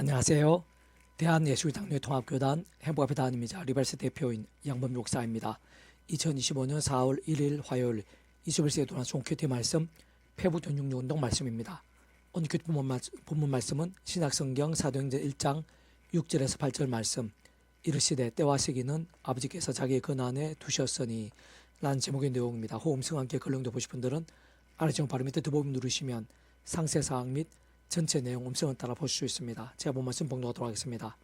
안녕하세요. 대한예술장로통합교단 행복앞의 단임이자 리발스 대표인 양범 목사입니다. 2025년 4월 1일 화요일 21세기 동안 종교태 말씀 폐부 전 육류운동 말씀입니다. 오늘 본문, 말씀은 신약성경 사도행전 1장 6절에서 8절 말씀 이르시되 때와 시기는 아버지께서 자기의 근안에 두셨으니 라는 제목의 내용입니다. 호음성과 함께 걸렁도 보실 분들은 아래 정 바로 밑에 두번 누르시면 상세사항 및 전체 내용 음성을 따라 보실 수 있습니다. 제가 본 말씀 봉독하도록 하겠습니다.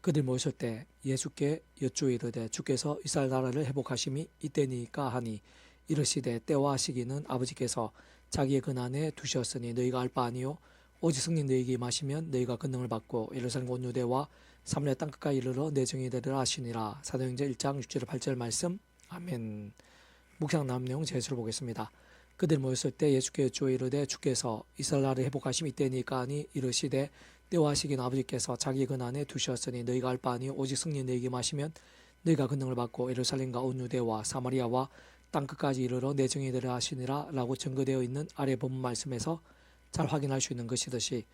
그들 모였을 때 예수께 여쭈어 이르되 주께서 이스라엘 나라를 회복하심이 이때니까 하니 이르시되 때와 시기는 아버지께서 자기의 근안에 두셨으니 너희가 알 바 아니요 오직 성령 너희에게 마시면 너희가 권능을 받고 예루살렘 온 유대와 사마리아 땅 끝까지 이르러 내 정이 되리라 하시니라 사도행전 1장 6절 8절 말씀 아멘 묵상 남 내용 제수를 보겠습니다. 그들 모였을 때 예수께 여쭈어 이르되 주께서 이스라엘 나라를 회복하심이 이때니까 하니 이르시되 때와 시기는 아버지께서 자기 근안에 두셨으니 너희가 알 바 아니요 오직 성령 너희에게 마시면 너희가 근능을 받고 예루살렘과 온 유대와 사마리아와 땅 끝까지 이르러 내 되리라 하시니라 라고 증거되어 있는 아래 본문 말씀에서 잘 확인할 수 있는 것이듯이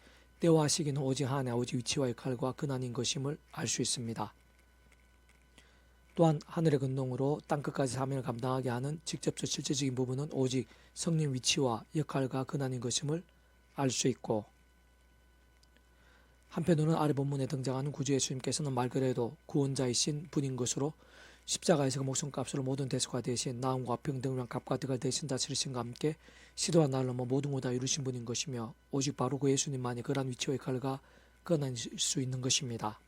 때와 시기는 오직 하나님 아버지 위치와 역할과 근안인 것임을 알 수 있습니다. 또한 하늘의 근동으로 땅 끝까지 사명을 감당하게 하는 직접적 실제적인 부분은 오직 성령 위치와 역할과 근안인 것임을 알 수 있고 한편으로는 아래 본문에 등장하는 구주 예수님께서는 말 그대로 구원자이신 분인 것으로 십자가에서 그 목숨값으로 모든 대수가 되신 나음과 위한 값과 득을 대신 다 치르신과 함께 시도와 나를 넘어 모든 걸다 이루신 분인 것이며 오직 바로 그 예수님만이 그러한 위치와 역할과 근안일 수 있는 것입니다.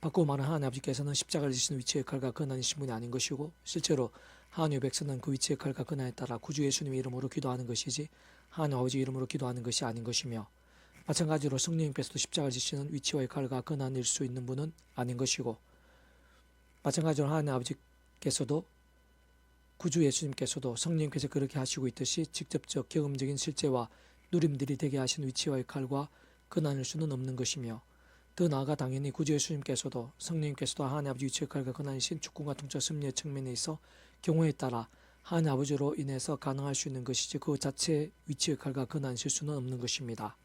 바꾸고 말하는 하나님 아버지께서는 십자가를 지시는 위치의 역할과 근한이신 분이 아닌 것이고 실제로 하나님의 백성은 그 위치의 역할과 근한에 따라 구주 예수님의 이름으로 기도하는 것이지 하나님 아버지 이름으로 기도하는 것이 아닌 것이며 마찬가지로 성령님께서도 십자가를 지시는 위치와 역할과 근한일 수 있는 분은 아닌 것이고 마찬가지로 하나님 아버지께서도 구주 예수님께서도 성령님께서 그렇게 하시고 있듯이 직접적 경험적인 실제와 누림들이 되게 하신 위치와 역할과 근한일 수는 없는 것이며 더 나아가 당연히 구주 예수님께서도 성령님께서도 하나님 아버지 위치 역할과 근한이신 주권과 통치 승리의 측면에 있어 경우에 따라 하나님 아버지로 인해서 가능할 수 있는 것이지 그 자체의 위치 역할과 근한이실 수는 없는 것입니다.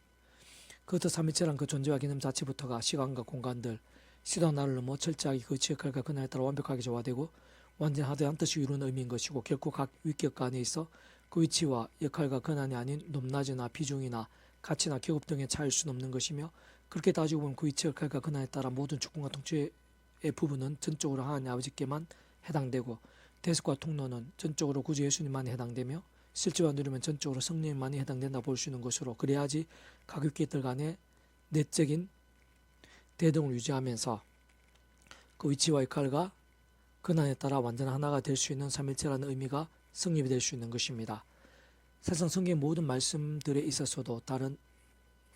그것도 삼위체란 그 존재와 개념 자체부터가 시간과 공간들 시도 나를 넘어 철저하게 그 역할과 근한에 따라 완벽하게 조화되고 완전하다는 뜻이 이루는 의미인 것이고 결코 각 위격 간에 있어 그 위치와 역할과 근한이 아닌 높낮이나 비중이나 가치나 기업 등의 차이일 수는 없는 것이며 그렇게 따지고 보면 그 위치 역할과 근한에 따라 모든 주권과 통치의 부분은 전적으로 하나님 아버지께만 해당되고 대속과 통로는 전적으로 구주 예수님만 해당되며 실제와 누리면 전적으로 성령님만이 해당된다 볼 수 있는 것으로 그래야지 각 위격들 간의 내적인 대등을 유지하면서 그 위치와 역할과 근한에 따라 완전 하나가 될 수 있는 삼일체라는 의미가 성립이 될 수 있는 것입니다. 사실상 성경의 모든 말씀들에 있어서도 다른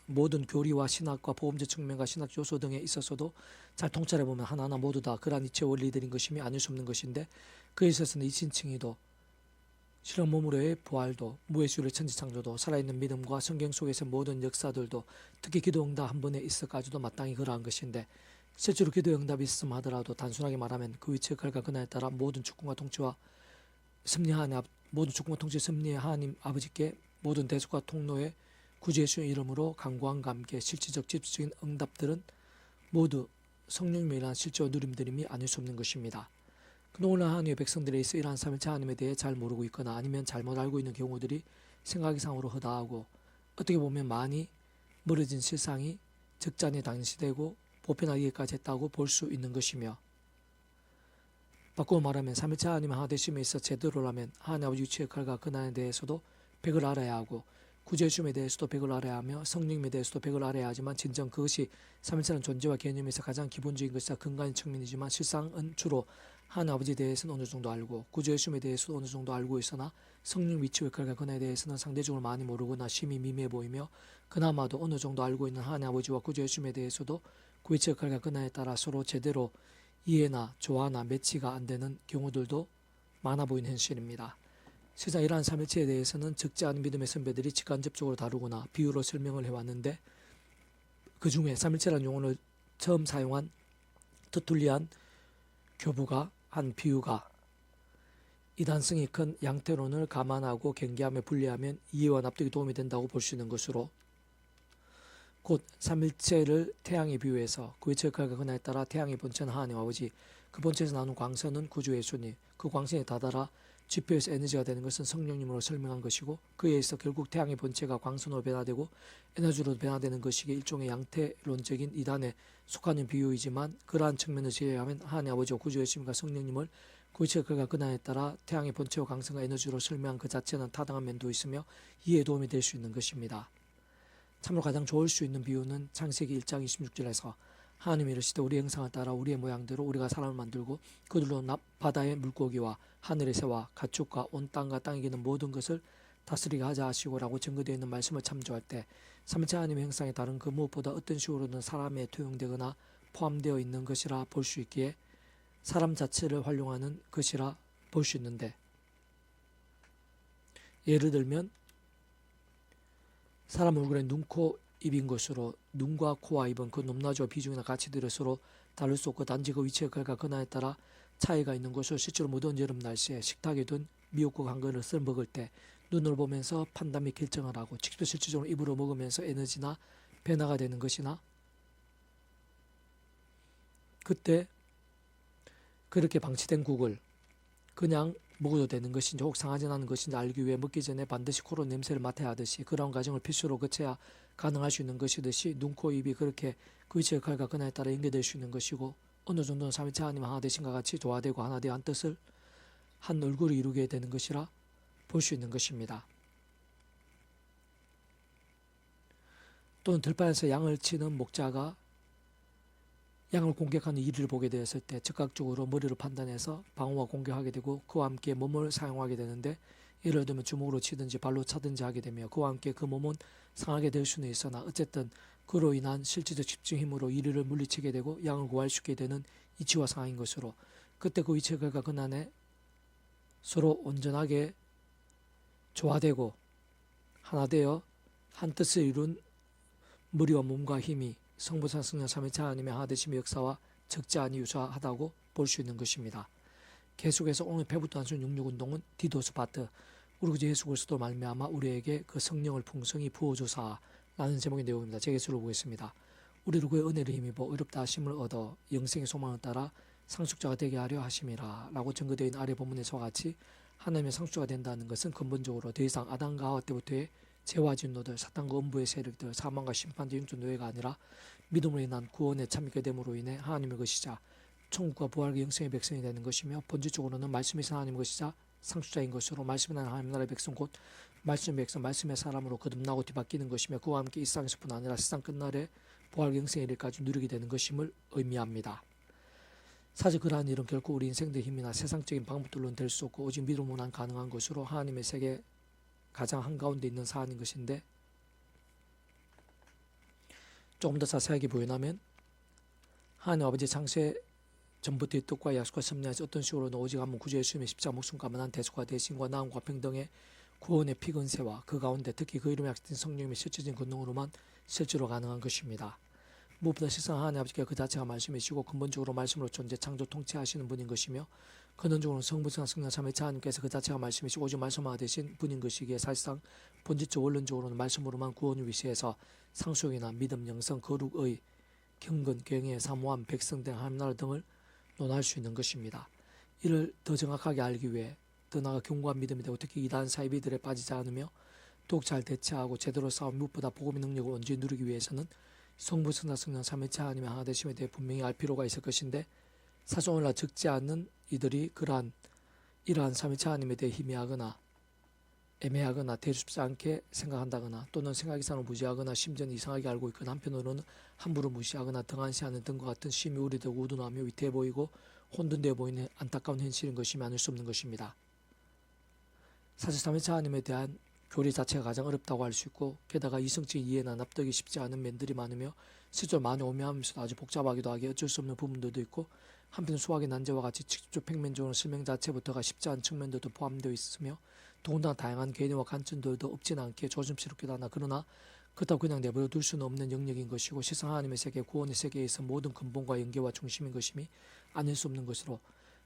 모든 교리와 신학과 보험제 측면과 신학 요소 등에 있어서도 잘 통찰해 보면 하나하나 모두 다 그러한 이체 원리들인 것임이 아닐 수 없는 것인데 그에 있어서는 이신칭의도 실험 몸으로의 부활도 무예수의 천지창조도 살아있는 믿음과 성경 속에서 모든 역사들도 특히 기도응답 한 번에 있어가지고 마땅히 그러한 것인데 실제로 기도응답이 있음 하더라도 단순하게 말하면 그 위치의 결과 근화에 따라 모든 주권과 통치와 승리하는 앞- 모든 주권과 통치 승리의 하나님 아버지께 모든 대속과 통로에 구주 예수의 이름으로 강구함과 함께 실질적 집중적인 응답들은 모두 성령님의 일한 실제와 누림들임이 아닐 수 없는 것입니다. 그동안 하나님의 백성들에 있어 이러한 삼일체 하나님에 대해 잘 모르고 있거나 아니면 잘못 알고 있는 경우들이 생각 이상으로 허다하고 어떻게 보면 많이 멀어진 실상이 적잖이 당시되고 보편화기까지 했다고 볼 수 있는 것이며 바꾸어 말하면 삼일체 하나님 하나 되심에 있어 제대로라면 하나님 아버지 위치 역할과 근한에 대해서도 백을 알아야 하고 구제심에 대해서도 백을 알아야 하며 성령님에 대해서도 백을 알아야 하지만 진정 그것이 삼일체는 존재와 개념에서 가장 기본적인 것이자 근간인 측면이지만 실상은 주로 하나님 아버지에 대해서는 어느 정도 알고 구제심에 대해서도 어느 정도 알고 있으나 성령 위치 역할과 근한에 대해서는 상대적으로 많이 모르거나 심히 미미해 보이며 그나마도 어느 정도 알고 있는 하나님 아버지와 구제심에 대해서도 그 위치 역할과 근한에 따라 서로 제대로 이해나 조화나 매치가 안 되는 경우들도 많아 보이는 현실입니다. 세상 이러한 삼일체에 대해서는 적지 않은 믿음의 선배들이 직간접적으로 다루거나 비유로 설명을 해왔는데 그 중에 삼일체라는 용어를 처음 사용한 터툴리안 교부가 한 비유가 이단성이 큰 양태론을 감안하고 경계하며 분리하면 이해와 납득이 도움이 된다고 볼 수 있는 것으로 곧 삼일체를 태양에 비유해서 그 위치의 칼과 그날에 따라 태양의 본체는 하나님 아버지 그 본체에서 나오는 광선은 구주의 순위 그 광선에 다다라 지표에서 에너지가 되는 것은 성령님으로 설명한 것이고 그에 있어 결국 태양의 본체가 광선으로 변화되고 에너지로 변화되는 것이기 일종의 양태론적인 이단에 속하는 비유이지만 그러한 측면을 제외하면 하나님 아버지와 구주의 주님과 성령님을 그 위치의 칼과 그날에 따라 태양의 본체와 광선과 에너지로 설명한 그 자체는 타당한 면도 있으며 이해에 도움이 될 수 있는 것입니다. 참으로 가장 좋을 수 있는 비유는 창세기 1장 26절에서 하나님이 이르시되 우리 형상을 따라 우리의 모양대로 우리가 사람을 만들고 그들로 나- 바다의 물고기와 하늘의 새와 가축과 온 땅과 땅에 기는 모든 것을 다스리게 하자 하시고라고 증거되어 있는 말씀을 참조할 때 삼체 하나님의 형상에 다른 그 무엇보다 어떤 식으로든 사람에 투영되거나 포함되어 있는 것이라 볼 수 있기에 사람 자체를 활용하는 것이라 볼 수 있는데 예를 들면 사람 얼굴에 눈, 코, 입인 것으로 눈과 코와 입은 그 높낮이와 비중이나 가치들을 서로 다를 수 없고 단지 그 위치의 결과 그날에 따라 차이가 있는 것을 실제로 무더운 여름 날씨에 식탁에 둔 미역국 한 그릇을 먹을 때 눈을 보면서 판단 및 결정을 하고 직접 실질적으로 입으로 먹으면서 에너지나 변화가 되는 것이나 그때 그렇게 방치된 국을 그냥 먹어도 되는 것인지 혹 상하지 않는 것인지 알기 위해 먹기 전에 반드시 코로 냄새를 맡아야 하듯이 그런 과정을 필수로 거쳐야 가능할 수 있는 것이듯이 눈, 코, 입이 그렇게 그 위치의 칼과 그날에 따라 연결될 수 있는 것이고 어느 정도는 삼위체 하나님 하나 되신과 같이 조화되고 하나 되어 한 뜻을 한 얼굴을 이루게 되는 것이라 볼 수 있는 것입니다. 또는 들판에서 양을 치는 목자가 양을 공격하는 이를 보게 되었을 때 즉각적으로 머리를 판단해서 방어와 공격하게 되고 그와 함께 몸을 사용하게 되는데 예를 들면 주먹으로 치든지 발로 차든지 하게 되며 그와 함께 그 몸은 상하게 될 수는 있으나 어쨌든 그로 인한 실질적 집중 힘으로 이를 물리치게 되고 양을 구할 수 있게 되는 이치와 상황인 것으로 그때 그 위치의 결과 근안에 서로 온전하게 조화되고 하나 되어 한 뜻을 이룬 머리와 몸과 힘이 성부산 성령 삼위체 하나님의 하나 되심의 역사와 적지 않이 유사하다고 볼 수 있는 것입니다. 계속해서 오늘 배부터 한순 육육운동은 디도스 파트 우리 구주 예수 그리스도 말미암아 우리에게 그 성령을 풍성히 부어주사 라는 제목의 내용입니다. 제게수로 보겠습니다. 우리를 그의 은혜를 힘입어 의롭다 하심을 얻어 영생의 소망을 따라 상속자가 되게 하려 하심이라 라고 증거되어 있는 아래 본문에서와 같이 하나님의 상속자가 된다는 것은 근본적으로 더 이상 아담과 하와 때부터의 죄와 진노들, 사탄과 음부의 세력들, 사망과 심판의 영적 노예가 아니라 믿음으로 인한 구원에 참여게 됨으로 인해 하나님의 것이자 천국과 부활의 영생의 백성이 되는 것이며 본질적으로는 말씀이신 하나님의 것이자 상수자인 것으로 말씀이 하나님 나라의 백성 곧 말씀의 백성 말씀의 사람으로 거듭나고 뒤바뀌는 것이며 그와 함께 이 세상에서뿐 아니라 세상 끝날에 부활 영생의 일까지 누리게 되는 것임을 의미합니다. 사실 그러한 일은 결코 우리 인생의 힘이나 세상적인 방법들로는 될 수 없고 오직 믿음으로만 가능한 것으로 하나님의 세계 가장 한가운데 있는 사안인 것인데 조금 더 자세하게 보여나면 하나님 아버지 창세 전부터의 뜻과 약속과 섭리하시 어떤 식으로는 오직 한번 구주 예수님의 십자가 목숨 감안한 대속과 대신과 나음과 평등의 구원의 피근세와 그 가운데 특히 그 이름에 약속된 성령님의 실질적인 권능으로만 실제로 가능한 것입니다. 무엇보다 세상 하나님 아버지가 그 자체가 말씀이시고 근본적으로 말씀으로 존재 창조 통치하시는 분인 것이며 근원적으로 성부성 성령 삼위체 하나님께서 그 자체가 말씀이시고 오직 말씀화 되신 분인 것이기에 사실상 본질적 원론적으로는 말씀으로만 구원을 위시해서 상속이나 믿음, 영성, 거룩의 경건, 경외, 사모함, 백성 등 하나님 나라 등을 논할 수 있는 것입니다. 이를 더 정확하게 알기 위해 더 나아가 견고한 믿음이 되고 특히 이단 사이비들에 빠지지 않으며 더욱 잘 대처하고 제대로 싸움 무엇보다 복음의 능력을 온전히 누리기 위해서는 성부, 성자, 성령, 삼위체 하나님의 하나 되심에 대해 분명히 알 필요가 있을 것인데 사실 오늘날 적지 않은 이들이 그러한 이러한 삼위체 하나님에 대해 희미하거나 애매하거나 대수롭지 않게 생각한다거나 또는 생각 이상을 무시하거나 심지어는 이상하게 알고 있거나 한편으로는 함부로 무시하거나 등한시하는 등과 같은 심히 우려되고 우둔하며 위태해 보이고 혼돈되어 보이는 안타까운 현실인 것이면 아닐 수 없는 것입니다. 사실 삼위체 하나님에 대한 교리 자체가 가장 어렵다고 할 수 있고 게다가 이성적인 이해나 납득이 쉽지 않은 면들이 많으며 실제로 많이 오묘하면서도 아주 복잡하기도 하게 어쩔 수 없는 부분들도 있고 한편 수학의 난제와 같이 직접 평면적으로 설명 자체부터가 쉽지 않은 측면들도 포함되어 있으며 더군다나 다양한 개념과 관점들도 없진 않게 조심스럽기도 하나. 그러나 그렇다고 그냥 내버려 둘 수는 없는 영역인 것이고 세상 하나님의 세계 구원의 세계에서 모든 근본과 연계와 중심인 것임이 아닐 수 없는 것으로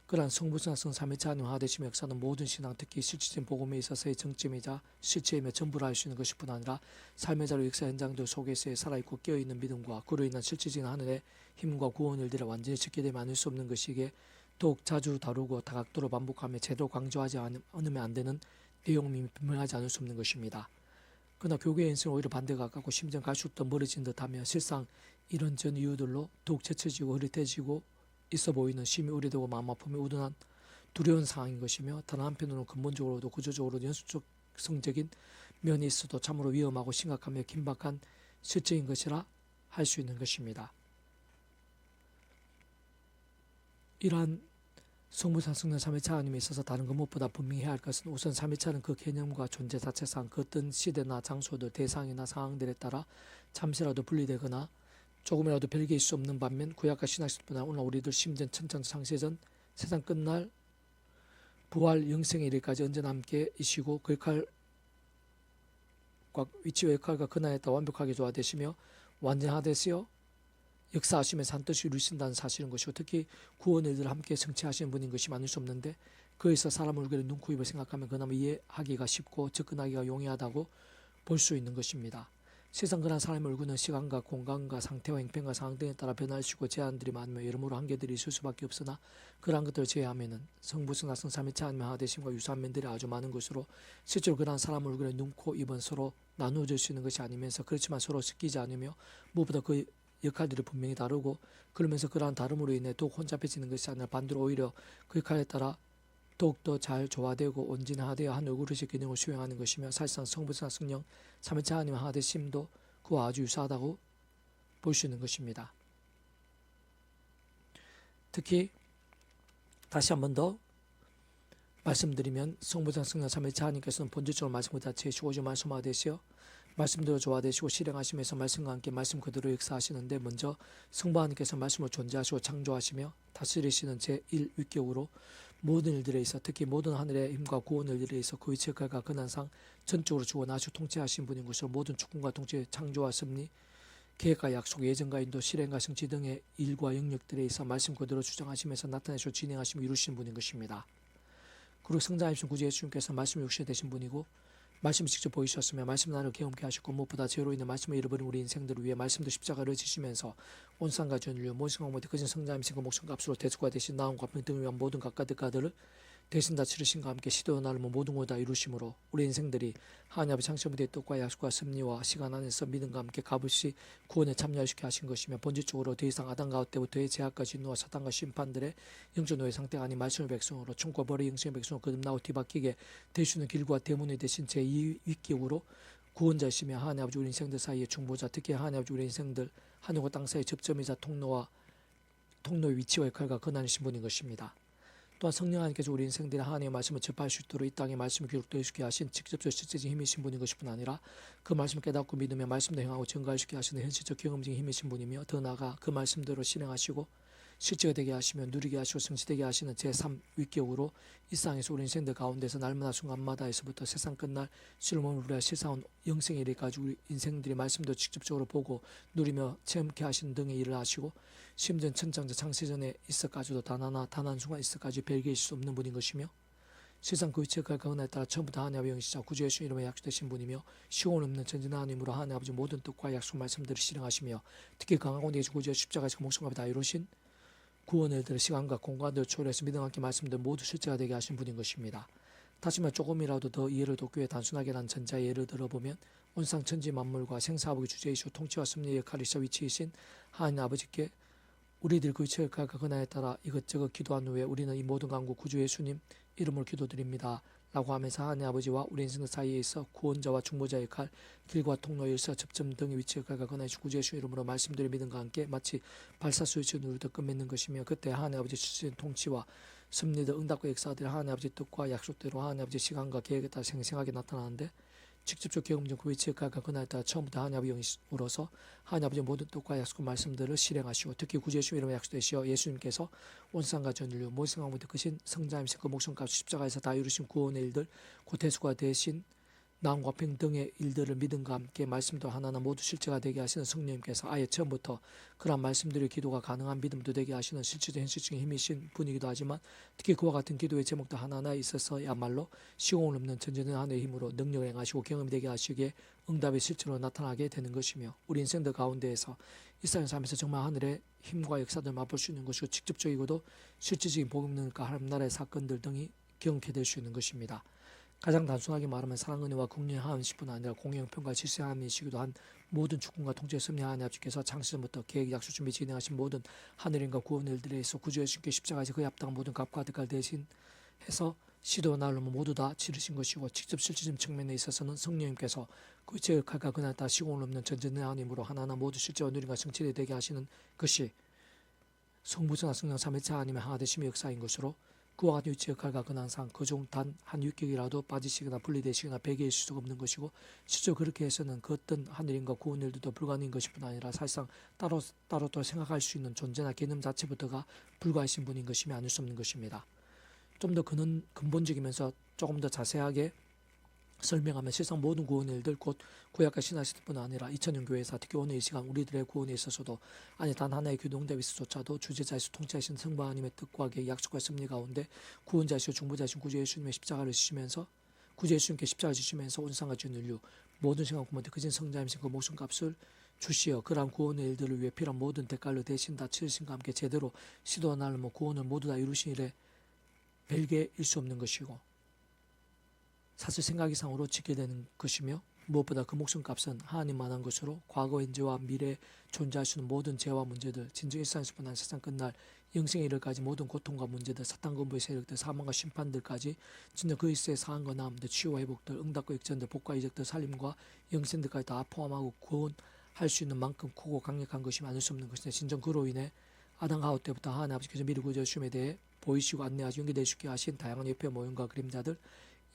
그러한 성부성과 성삼위차 하나님 하나되심의 역사는 모든 신앙 특히 실질적인 복음에 있어서의 정점이자 실체이며 전부를 알 수 있는 것일 뿐 아니라 삶의 자료 역사 현장들 속에서의 살아있고 깨어있는 믿음과 그로 인한 실질적인 하늘의 힘과 구원 일들을 완전히 지게 되면 아닐 수 없는 것이기에 더욱 자주 다루고 다각도로 반복하며 제대로 강조하지 않- 않으면 안 되는 내용이 분명하지 않을 수 없는 것입니다. 그러나 교계의 인생은 오히려 반대가 가깝고 심지어 더 멀어진 듯하며 실상 이런 전 이유들로 더욱 제쳐지고 흐릿해지고 있어 보이는 심히 우려되고 마음 아픔이 우둔한 두려운 상황인 것이며 다른 한편으로는 근본적으로도 구조적으로도 연수적 성적인 면이 있어도 참으로 위험하고 심각하며 긴박한 실정인 것이라 할 수 있는 것입니다. 이러한 성부상 성령 3회차 하나님에 있어서 다른 것 무엇보다 분명히 해야 할 것은 우선 3회차는 그 개념과 존재 자체상 그 어떤 시대나 장소들 대상이나 상황들에 따라 잠시라도 분리되거나 조금이라도 별개일 수 없는 반면 구약과 신학식보다 오늘 우리들 심전 천천 창세전 세상 끝날 부활 영생의 일까지 언제나 함께 이시고 그 역할과 위치와 역할과 근한에 따라 완벽하게 조화되시며 완전하되시어 역사하시면서 한 뜻이 이루신다는 사실인 것이고 특히 구원 일들을 함께 성취하시는 분인 것이 많을 수 없는데 그에서 사람 얼굴에 눈, 코, 입을 생각하면 그나마 이해하기가 쉽고 접근하기가 용이하다고 볼 수 있는 것입니다. 세상 그런 사람의 얼굴은 시간과 공간과 상태와 형편과 상황 등에 따라 변화하시고 제한들이 많으며 여러모로 한계들이 있을 수밖에 없으나 그러한 것들을 제외하면은 성부성과 성삼위차 하나님의 하나되심과 유사한 면들이 아주 많은 것으로 실제로 그러한 사람 얼굴에 눈, 코, 입은 서로 나누어질 수 있는 것이 아니면서 그렇지만 서로 섞이지 않으며 무엇보다 그 역할들이 분명히 다르고 그러면서 그러한 다름으로 인해 더욱 혼잡해지는 것이 아니라 반대로 오히려 그 역할에 따라 더욱더 잘 조화되고 온진화되어 한 얼굴의 기능을 수행하는 것이며 사실상 성부성 성령 삼위차 하나님 하나되 심도 그와 아주 유사하다고 볼 수 있는 것입니다. 특히 다시 한 번 더 말씀드리면 성부상 성령 삼위차 하나님께서는 본질적으로 말씀을 다 채시고 주 말씀하되시어 말씀대로 조화되시고 실행하시면서 말씀과 함께 말씀 그대로 역사하시는데 먼저 성부 하나님께서 말씀을 존재하시고 창조하시며 다스리시는 제1위격으로 모든 일들에 있어 특히 모든 하늘의 힘과 구원 일들에 있어 그 위치의 결과 근한상 전적으로 주고 나시고 통치하신 분인 것으로 모든 주권과 통치 창조와 섭리 계획과 약속 예정과 인도 실행과 성취 등의 일과 영역들에 있어 말씀 그대로 주장하시면서 나타내시고 진행하시며 이루시는 분인 것입니다. 그리고 성장하신 구주 예수님께서 말씀 육신이 되신 분이고 말씀을 직접 보이셨으며 말씀 나를 경험케 하셨고 무엇보다 죄로 인해 말씀을 잃어버린 우리 인생들을 위해 말씀도 십자가를 지시면서 온 상과 전류 모든 모든 거진 그 목숨 값으로 대수가 되신 나음과 평등을 위한 모든 각가득가들을 대신 다 치르신과 함께 시도와 나름은 모든 걸다 이루심으로 우리 인생들이 하나님 아버지 창조부의 뜻과 약속과 섭리와 시간 안에서 믿음과 함께 값없이 구원에 참여하시게 하신 것이며 본질적으로 더 이상 아담 가운데부터의 제약과 진노와 사탄과 심판들의 영적 노예 상태가 아닌 말씀의 백성으로 총과 벌의 영성의 백성으로 거듭나고 뒤바뀌게 되시는 길과 대문이 되신 제2위격으로 구원자이시며 하나님 아버지 우리 인생들 사이의 중보자 특히 하나님 아버지 우리 인생들 하늘과 땅 사이의 접점이자 통로와 통로의 위치와 역할과 권한이신 분인 것입니다. 또한 성령 하나님께서 우리 인생들이 하나님의 말씀을 접할 수 있도록 이 땅에 말씀이 기록되어 있게 하신 직접적 실제적인 힘이신 분인 것뿐 아니라 그 말씀을 깨닫고 믿으며 말씀도 행하고 있게 하시는 현실적 경험적인 힘이신 분이며 더 나아가 그 말씀대로 실행하시고 실제가 되게 하시며 누리게 하시고 성취되게 하시는 제3 위격으로 이 땅에서 우리 인생들 가운데서 날마다 순간마다에서부터 세상 끝날 실험을 우리가 실사온 영생에 이르까지 우리 인생들이 말씀도 직접적으로 보고 누리며 체험케 하시는 등의 일을 하시고 심지어 천장자 창세전에 있어까지도 단 하나 단 한 순간 있어까지 별개일 수 없는 분인 것이며 세상 그 위치의 가운에 따라 처음부터 하나님 아버지 영시자 구주 예수 이름에 약속되신 분이며 시온 없는 전진 하나님으로 하나님 아버지 모든 뜻과 약속 말씀들을 실행하시며 특히 강하고 내주 구주 예수 십자가에서 목숨과 다 이루신 구원을 들 시간과 공간을 초월해서 믿음 함께 말씀들 모두 실제가 되게 하신 분인 것입니다. 다시 말해 조금이라도 더 이해를 돕기 위해 단순하게 난 전자의 예를 들어보면 온상 천지 만물과 생사하복의 주제이시고 통치와 섭리의 역할이시자 위치이신 하나님 아버지께 우리들 그 역할과 그나에 따라 이것저것 기도한 후에 우리는 이 모든 강구 구주 예수님 이름으로 기도드립니다. 라고 하면서 하나님 아버지와 우리 인생 사이에 있어 구원자와 중보자의 역할, 길과 통로, 열사, 접점 등의 위치 역할과 그나의 구주 예수 이름으로 말씀드린 믿음과 함께 마치 발사수의 누르듯 끝맺는 것이며 그때 하나님 아버지 주신 통치와 섭리들 응답과 역사들이 하나님 아버지 뜻과 약속대로 하나님 아버지 시간과 계획에 따라 생생하게 나타나는데 직접적 경험적 그 위치 역할과 그날에 따라 처음부터 하나님 아버지 영으로서 하나님 아버지 모든 뜻과 약속 말씀들을 실행하시고 특히 예수 이름으로 약속되시어 예수님께서 온상과 전인류 모든 상황부터 크신 성자임신 그 목숨값 십자가에서 다 이루신 구원의 일들 곧 대수가 되신 나음과 평등의 일들을 믿음과 함께 말씀도 하나하나 모두 실제가 되게 하시는 성령님께서 아예 처음부터 그러한 말씀들의 기도가 가능한 믿음도 되게 하시는 실질적 현실적인 힘이신 분이기도 하지만 특히 그와 같은 기도의 제목도 하나하나 있어서야말로 시공을 넘는 전전한 하나의 힘으로 능력을 행하시고 경험이 되게 하시기에 응답이 실제로 나타나게 되는 것이며 우리 인생들 가운데에서 일상을 살면서 정말 하늘의 힘과 역사들 맛볼 수 있는 것이고 직접적이고도 실질적인 복음 능력과 하나님 나라의 사건들 등이 경험케 될 수 있는 것입니다. 가장 단순하게 말하면 사랑 은혜와 국리의 하나님뿐 아니라 공영평과 질서의 하나님이시기도 한 모든 주권과 통제 섭리 하나님 아버지께서 창시전부터 계획 약속 준비 진행하신 모든 하늘인과 구원 일들에 있어 구주의 주께 십자가에서 그에 합당한 모든 값과 득을 대신 해서 시도와 날로 모두 다 치르신 것이고 직접 실질적 측면에 있어서는 성령님께서 그 제역할까 그날 다 시공을 없는 전전의 하나님으로 하나하나 모두 실제와 누린과 성취되게 되게 하시는 것이 성부전화 성령 삼위차 하나님의 하나 되심의 역사인 것으로 그와 같은 위치 역할과 근한상 그중 단 한 육격이라도 빠지시거나 분리되시거나 배개일 수가 없는 것이고 실제 그렇게 해서는 그 어떤 하늘인과 구원 일들도 불가능인 것뿐 아니라 사실상 따로 따로 또 생각할 수 있는 존재나 개념 자체부터가 불가하신 분인 것임이 아닐 수 없는 것입니다. 좀더 그는 근본적이면서 조금 더 자세하게 설명하면 실상 모든 구원 일들 곧 구약과 신화시대뿐 아니라 2000년 교회사 특히 오늘 이 시간 우리들의 구원에 있어서도 아니 단 하나의 교동대 있어조차도 주제자이시 통치하신 성부 하나님의 뜻과 약속과 섭리 가운데 구원자이시고 중보자이신 구주 예수님의 십자가를 지시면서 구주 예수님께 십자가를 지시면서 온상과 주 인류 모든 생각 구원대 그진 성자임신 그 목숨값을 주시어 그러한 구원의 일들을 위해 필요한 모든 대가를 대신 다 치르신과 함께 제대로 날로 뭐 구원을 모두 다 이루신 일에 별개 일 수 없는 것이고 사실 생각 이상으로 지게 되는 것이며 무엇보다 그 목숨값은 하나님만 한 것으로 과거 현재와 미래에 존재할 수 있는 모든 죄와 문제들 진정 일상에서뿐 아니라 세상 끝날 영생의 일까지 모든 고통과 문제들 사탄 근부의 세력들 사망과 심판들까지 진정 그 일세의 상한과 나음들 치유와 회복들 응답과 역전들 복과 이적들 살림과 영생들까지 다 포함하고 구원할 수 있는 만큼 크고 강력한 것이 많을 수 없는 것인데 진정 그로 인해 아담 하우 때부터 하나님 아버지께서 미리 구주심에 대해 보이시고 안내하시 연결될 수 있게 하신 다양한 옆에 모임과 그림자들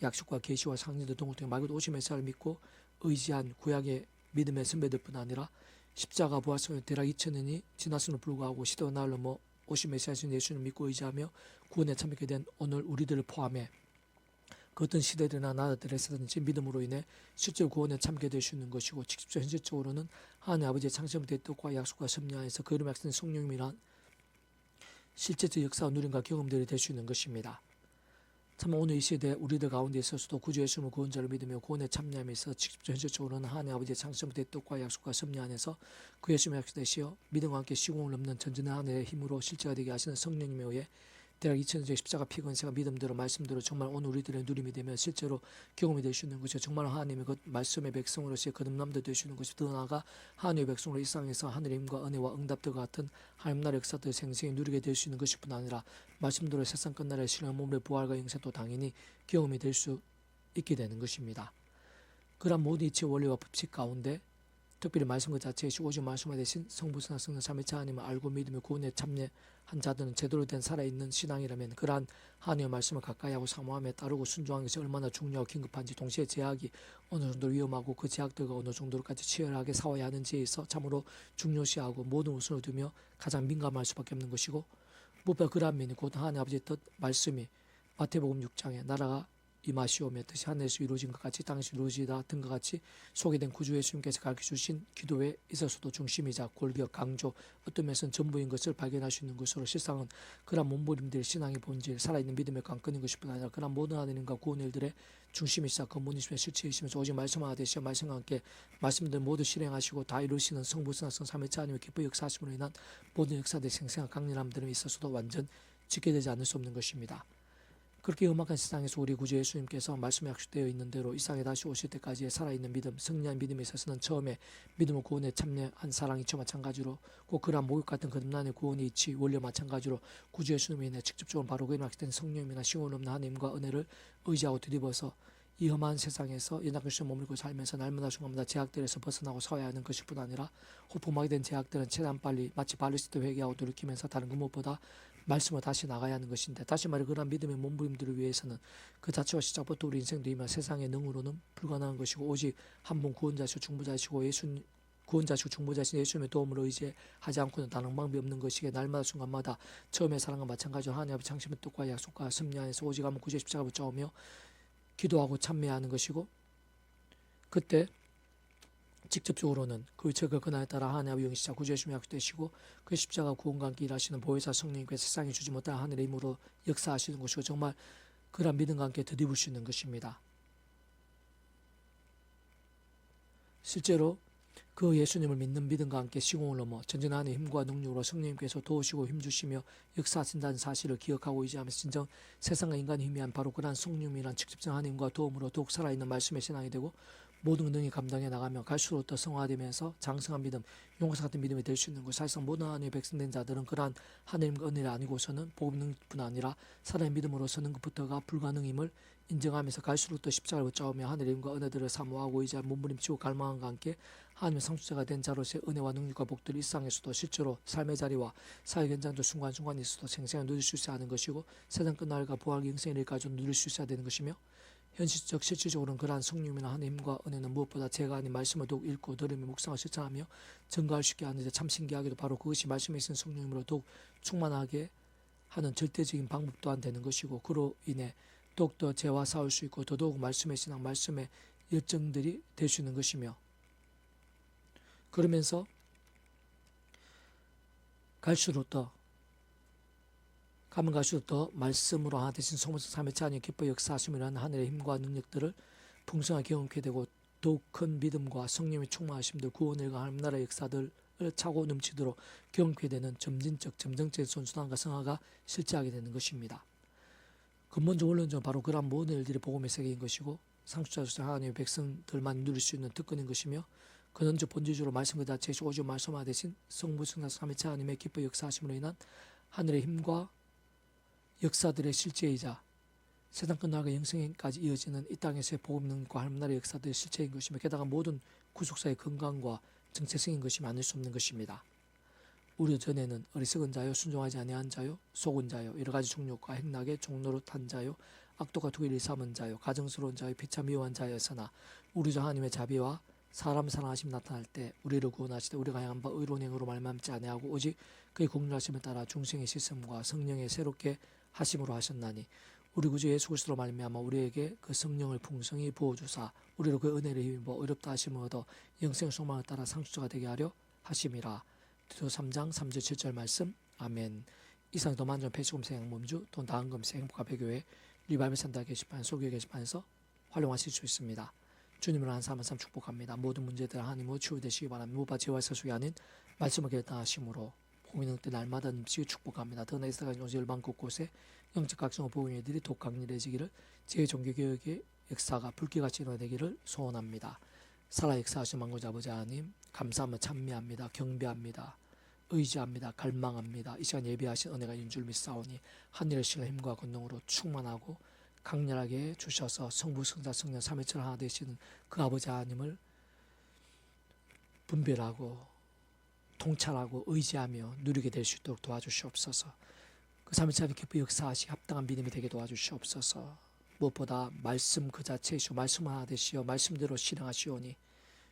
약속과 계시와 상징들 등을 통해 말 그대로 오신 메시아를 믿고 의지한 구약의 믿음의 선배들뿐 아니라 십자가 부활성의 대략 2000년이 지났음에도 불구하고 시대와 날로 뭐 오신 메시아신 예수를 믿고 의지하며 구원에 참여하게 된 오늘 우리들을 포함해 그 어떤 시대들이나 나라들에서든지 믿음으로 인해 실제 구원에 참게 될수 있는 것이고 직접 현실적으로는 하나님 아버지의 창세부의 뜻과 약속과 섭리 안에서 그 이름의 학생 성령님이란 실제적 역사와 누림과 경험들이 될 수 있는 것입니다. 참 오늘 이 시대 우리들 가운데 있어서도 구주 예수님을 구원자를 믿으며 구원에 참여하면서 직접 현실적으로는 하나님 아버지의 창세부의 뜻과 약속과 섭리 안에서 그 예수님의 약속 되시어 믿음과 함께 시공을 넘는 전전의 하늘의 힘으로 실제가 되게 하시는 성령님에 의해 대략 2000년째 십자가 피 권세가 믿음대로 말씀대로 정말 오늘 우리들의 누림이 되면 실제로 경험이 될수 있는 것이죠. 정말 하나님의 그 말씀의 백성으로서의 거듭남도 될수 있는 것이 더 나아가 하나님의 백성으로 일상에서 하늘의 힘과 은혜와 응답들과 같은 하나님 나라의 역사들 생생히 누리게 될 수 있는 것뿐 아니라 말씀대로 세상 끝날의 신령 몸의 부활과 영생도 당연히 경험이 될 수 있게 되는 것입니다. 그러한 모든 이치의 원리와 법칙 가운데 특별히 말씀 그 자체에 오직 말씀에 대신 성부선한 성령 삼위차 하나님을 알고 믿으며 구원에 참여 한 자들은 제대로 된 살아있는 신앙이라면 그러한 하나님의 말씀을 가까이 하고 사모함에 따르고 순종하는 것이 얼마나 중요하고 긴급한지 동시에 제약이 어느 정도 위험하고 그 제약들과 어느 정도로까지 치열하게 싸워야 하는지에 있어 참으로 중요시하고 모든 우선을 두며 가장 민감할 수밖에 없는 것이고 무엇보다 그러한 면이 곧 하나님 아버지의 뜻 말씀이 마태복음 6장에 나라가 임하시오며 뜻이 하늘에서 이루어진 것 같이 땅에서 이루어지다 등과 같이 소개된 구주 예수님께서 가르쳐 주신 기도에 있어서도 중심이자 골격 강조 어떤 면에서는 전부인 것을 발견할 수 있는 것으로 실상은 그러한 몸부림들 신앙의 본질 살아있는 믿음의 깡끈인 것뿐 아니라 그러한 모든 하나님과 구원 일들의 중심이시자 근본이시며 실체이시면서 오직 말씀 하나 되시어 말씀과 함께 말씀들 모두 실행하시고 다 이루시는 성부성성 삼위차 하나님의 기뻐 역사하심으로 인한 모든 역사들의 생생한 강렬함들에 있어서도 완전 지게 되지 않을 수 없는 것입니다. 그렇게 험악한 세상에서 우리 구주 예수님께서 말씀에 약속되어 있는 대로 이 땅에 다시 오실 때까지의 살아있는 믿음, 승리한 믿음에 있어서는 처음에 믿음을 구원에 참여한 사랑이 저 마찬가지로 꼭 그러한 목욕 같은 거듭난의 구원의 이치 원리 마찬가지로 구주 예수님에 인해 직접적으로 바로 그에 약속된 성령이나 시원 없는 하나님과 은혜를 의지하고 뒤집어서 이 험한 세상에서 연약한 머물고 살면서 날마다 순간마다. 제약들에서 벗어나고 서야 하는 것일 뿐 아니라 호품하게 된 제약들은 최대한 빨리 마치 발리스트 회개하고 돌이키면서 다른 그 무엇보다 말씀을 다시 나가야 하는 것인데 다시 말해 그러한 믿음의 몸부림들을 위해서는 그 자체와 시작부터 우리 인생도 이만 세상의 능으로는 불가능한 것이고 오직 한 분 구원자시고 중보자시고 예수 구원자시고 중보자신 예수님의 도움으로 의지하지 않고는 다른 방법이 없는 것이기에 날마다 순간마다 처음의 사랑과 마찬가지로 하나님 아버지 창심의 뜻과 약속과 섭리 안에서 오직 한번 구제 십자가 붙잡으며 기도하고 참여하는 것이고 그때 직접적으로는 그 제가 그날에 따라 하나님 아버지 영시자 구주의 주님 약속되시고 그 십자가 구원과 함께 일하시는 보혜사 성령님께서 세상에 주지 못한 하늘의 힘으로 역사하시는 것이고 정말 그런 믿음과 함께 드디볼 수 있는 것입니다. 실제로 그 예수님을 믿는 믿음과 함께 시공을 넘어 전진하는 힘과 능력으로 성령님께서 도우시고 힘주시며 역사하신다는 사실을 기억하고 의지하면서 진정 세상과 인간의 힘이 한 바로 그러한 성령이란 직접적 하나님과 도움으로 더욱 살아있는 말씀의 신앙이 되고 모든 능히 감당해 나가며 갈수록 더 성화되면서 장성한 믿음, 용사 같은 믿음이 될 수 있는 것. 사실상 모든 하나님의 백성된 자들은 그러한 하나님과 은혜를 아니고서는 복음뿐 아니라 사람의 믿음으로서는 것부터가 불가능임을 인정하면서 갈수록 더 십자가를 붙잡으며 힘과 은혜들을 사모하고 이제 몸부림치고 갈망함과 함께 하나님의 상수자가 된 자로서의 은혜와 능력과 복들을 일상에서도 실제로 삶의 자리와 사회 현장도 순간순간에 있어도 생생히 누릴 수 있어야 하는 것이고 세상 끝날과 부활 영생의 일까지 누릴 수 있어야 되는 것이며 현실적 실질적으로는 그러한 성령이나 하나님과 은혜는 무엇보다 제가 아닌 말씀을 더욱 읽고 들으며 묵상을 실천하며 증거할 수 있게 하는데 참 신기하게도 바로 그것이 말씀에 있는 성령님으로 더욱 충만하게 하는 절대적인 방법 또한 되는 것이고 그로 인해 더욱더 죄와 싸울 수 있고 더더욱 말씀의 신앙 말씀의 열정들이 될 수 있는 것이며 그러면서 갈수록 더 가면 갈수록 더 말씀으로 하나 되신 성모성 삼의 자녀 기뻐 역사하심이라는 하늘의 힘과 능력들을 풍성하게 경험케 되고 더욱 큰 믿음과 성령의 충만하심들 구원을과 하나님 나라의 역사들을 차고 넘치도록 경험케 되는 점진적 점정적 선순환과 성화가 실제하게 되는 것입니다. 근본적 원론적으로 바로 그러한 모든 일들이 복음의 세계인 것이고 상수자로서 하나님의 백성들만 누릴 수 있는 특권인 것이며 근원적 본질적으로 말씀 그 자체에 오직 말씀화 되신 성부 성자 삼위체 하나님의 기뻐 역사하심으로 인한 하늘의 힘과 역사들의 실제이자 세상 끝나가 영생까지 이어지는 이 땅에서의 복음 능력과 하나님 나라의 역사들의 실체인 것이며 게다가 모든 구속사의 건강과 정체성인 것이 아닐 수 없는 것입니다. 우리 전에는 어리석은 자요 순종하지 아니한 자요 속은 자요 여러 가지 종류과 행락의 종로로 탄 자요 악도가 두일이 삼은 자요 가정스러운 자요 비참 미워한 자였으나 우리 주 하나님의 자비와 사람 사랑하심 나타날 때 우리를 구원하시되 우리가 향한 바 의로운 행으로 말미암지 아니하고 오직 그의 공률하심에 따라 중생의 시스템과 성령의 새롭게 하심으로 하셨나니 우리 구주 예수 그리스도로 말미암아 우리에게 그 성령을 풍성히 부어 주사 우리로 그 은혜를 힘입어 어렵다 하심을 얻어 영생 소망을 따라 상수자가 되게 하려 하심이라 디도 3장 3절 7절 말씀 아멘 이상 도만전 패시금세 양몸주 돈 다한금세 행복화 배교회 리바이브 산다 게시판 소개 게시판에서 활용하실 수 있습니다. 주님을 한 삶을 삶 축복합니다. 모든 문제들 하나님으로 치유되시기 바랍니다. 무바 제와 서수이 아닌 말씀을 결단하심으로 고민을 때 날마다 넘치게 축복합니다. 더 나이스가 오지 열방 곳곳에 영적 각성의 보험들이 독 강렬해지기를 제 종교개혁의 역사가 불길같이 일어나기를 소원합니다. 살아 역사하신 만고자 아버지 하나님 감사하며 찬미합니다. 경배합니다. 의지합니다. 갈망합니다. 이 시간 예비하신 은혜가 있는 줄 믿사오니 하늘의 신의 힘과 권능으로 충만하고 강렬하게 주셔서 성부 성자 성령 삼위체를 하나 되시는 그 아버지 하나님을 분별하고 통찰하고 의지하며 누리게 될 수 있도록 도와주시옵소서. 그 삼위체의 기쁘 역사하시 합당한 믿음이 되게 도와주시옵소서. 무엇보다 말씀 그 자체이시오 말씀 하나 되시어 말씀대로 실행하시오니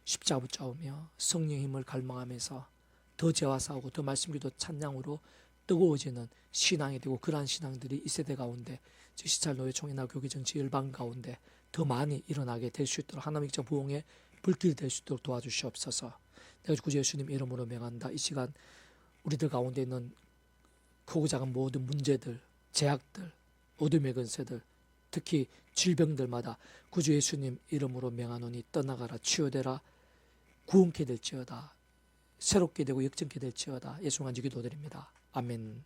십자가 붙잡으며 성령 힘을 갈망하면서 더 죄와 싸우고 더 말씀기도 찬양으로 뜨거워지는 신앙이 되고 그러한 신앙들이 이 세대 가운데 즉 시찰 노예 총회나 교계 정치 열방 가운데 더 많이 일어나게 될 수 있도록 하나님의 부흥의 불길이 될수 있도록 도와주시옵소서. 내가 구주 예수님 이름으로 명한다. 이 시간 우리들 가운데 있는 크고 작은 모든 문제들, 제약들, 어둠의 근세들, 특히 질병들마다 구주 예수님 이름으로 명하노니 떠나가라 치유되라 구원케 될지어다 새롭게 되고 역전케 될지어다 예수님 간주 기도드립니다. 아멘